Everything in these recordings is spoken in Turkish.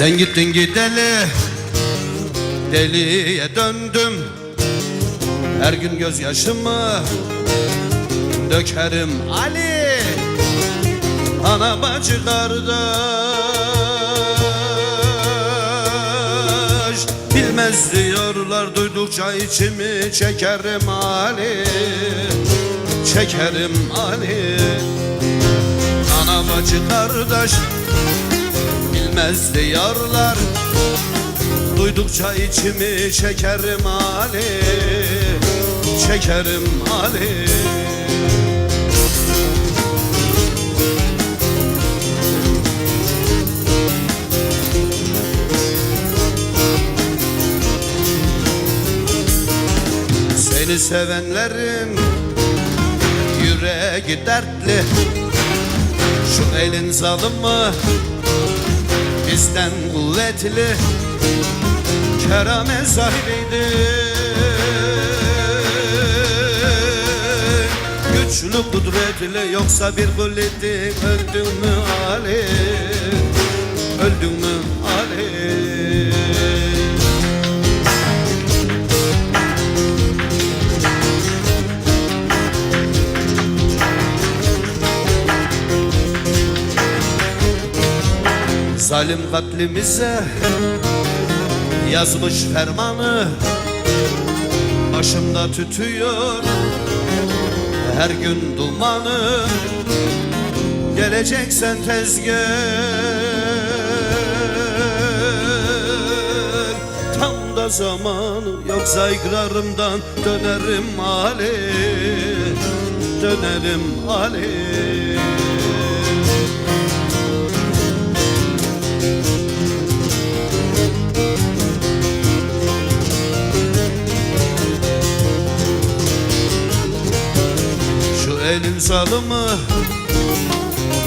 Sen gittin gideli Deliye döndüm. Her gün gözyaşımı Dökerim Ali. Ana bacı kardeş Bilmez diyorlar duydukça içimi çekerim Ali. Çekerim Ali. Ana bacı kardeş Bilmez diyorlar Duydukça içimi çekerim Ali Çekerim Ali Seni sevenlerin yüreği dertli. Şu elin zalımı bizden kuvvetli Kerame sahibiydi. Güçlü kudretli yoksa bir kuliti Öldün mü Ali? Öldün mü Ali Zalim katlimize yazmış fermanı. Başımda tütüyor her gün dumanı. Geleceksen tez Tam da zamanı yoksa ikrarımdan dönerim Ali Dönerim Ali Elin zalımı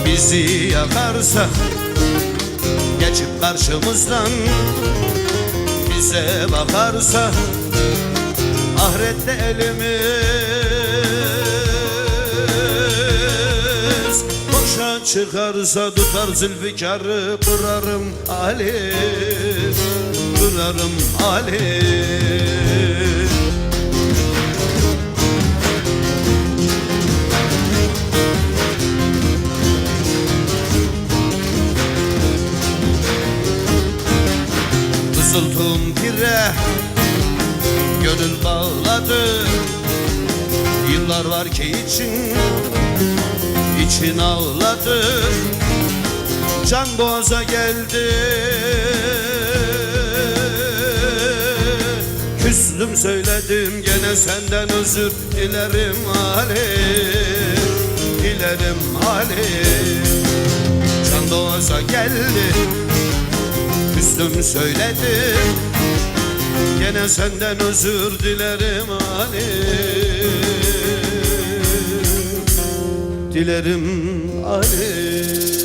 bizi yakarsa Geçip karşımızdan bize bakarsa Ahirette elimiz Boşa çıkarsa tutar zülfikarı Kırarım Ali Kırarım Ali Kızıltım pire Gönül bağladı. Yıllar var ki için için ağladı. Can boğaza geldi. Küstüm söyledim gene senden özür dilerim Ali. Dilerim Ali. Can boğaza geldi Küstüm söyledim. Gene senden özür dilerim Ali. Dilerim Ali